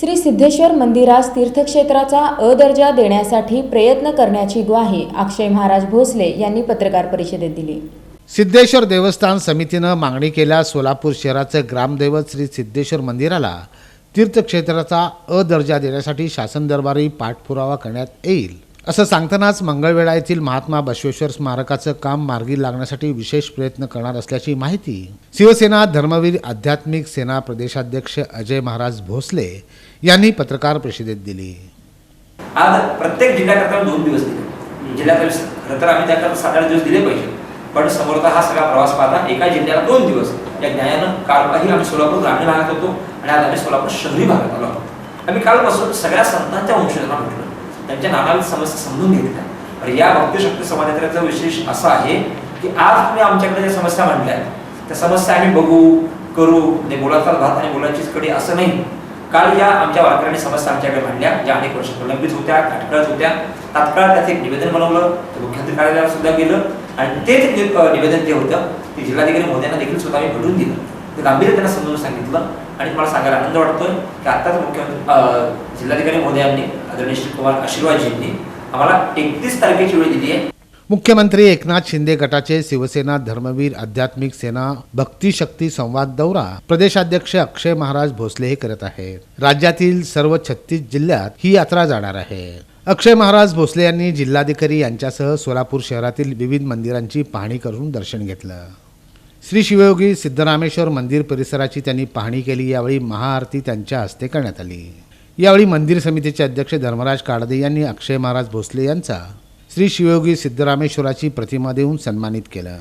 श्री सिद्धेश्वर मंदिरास तीर्थक्षेत्राचा अ दर्जा देण्यासाठी प्रयत्न करण्याची ग्वाही अक्षय महाराज भोसले यांनी पत्रकार परिषदेत दिली. सिद्धेश्वर देवस्थान समितीनं मागणी केल्या सोलापूर शहराचं ग्रामदैवत श्री सिद्धेश्वर मंदिराला तीर्थक्षेत्राचा अ दर्जा देण्यासाठी शासन दरबारी पाठपुरावा करण्यात येईल. असं सांगतानाच मंगळवेढा येथील महात्मा बसवेश्वर स्मारकाचं काम मार्गी लागण्यासाठी विशेष प्रयत्न करणार असल्याची माहिती शिवसेना धर्मवीर आध्यात्मिक सेना प्रदेशाध्यक्ष अजय महाराज भोसले यांनी पत्रकार परिषदेत दिली. आज प्रत्येक जिल्ह्याकरता दोन दिवस दिले. जिल्ह्यात खरं तर आम्ही त्याकरता सात आठ दिवस दिले पाहिजे. पण समोरचा हा सगळा प्रवास पाहता एका जिल्ह्याला दोन दिवस. या ज्ञानानं कालपाही आम्ही सोलापूर ग्रामीण भागात होतो आणि आज आम्ही सोलापूर शहरी भागात आलो आहोत. आम्ही कालपासून सगळ्या संतांच्या वंशजांना म्हटलं त्यांच्या नानाला समस्या समजून घेतल्या आणि या भक्तिशक्ती समाजाचा विशेष असा आहे की आज तुम्ही आमच्याकडे ज्या समस्या मांडल्या आहेत, त्या समस्या आम्ही बघू करू म्हणजे बोलाचा भात आणि बोलायचीच कडी असं नाही. काल या आमच्या वारकऱ्यांनी समस्या आमच्याकडे मांडल्या ज्या अनेक वर्ष प्रलंबित होत्या खटकळत होत्या. तात्काळ त्याचं एक निवेदन बनवलं मुख्यमंत्री कार्यालयाला सुद्धा गेलं आणि तेच निवेदन जे होतं ते जिल्हाधिकारी मोद्यांना देखील सुद्धा आम्ही घडून दिलं. ते गांभीर्य त्यांना समजून सांगितलं आणि मला सांगायला आनंद वाटतोय की आत्ताच मुख्यमंत्री जिल्हाधिकारी मोदी यांनी गणेश कुमार आशीर्वादजींनी आम्हाला एकतीस तारखेची वेळ दिली आहे. मुख्यमंत्री एकनाथ शिंदे गटाचे शिवसेना धर्मवीर आध्यात्मिक सेना भक्ती शक्ती संवाद दौरा प्रदेशाध्यक्ष अक्षय महाराज भोसले हे करत आहेत. राज्यातील सर्व छत्तीस जिल्ह्यात ही यात्रा जाणार आहे. अक्षय महाराज भोसले यांनी जिल्हाधिकारी यांच्यासह सोलापूर शहरातील विविध मंदिरांची पाहणी करून दर्शन घेतलं. श्री शिवयोगी सिद्धरामेश्वर मंदिर परिसराची त्यांनी पाहणी केली यावेळी महाआरती त्यांच्या हस्ते करण्यात आली. यावेळी मंदिर समितीचे अध्यक्ष धर्मराज काळदे यांनी अक्षय महाराज भोसले यांचा श्री शिवयोगी सिद्धरामेश्वराची प्रतिमा देऊन सन्मानित केलं.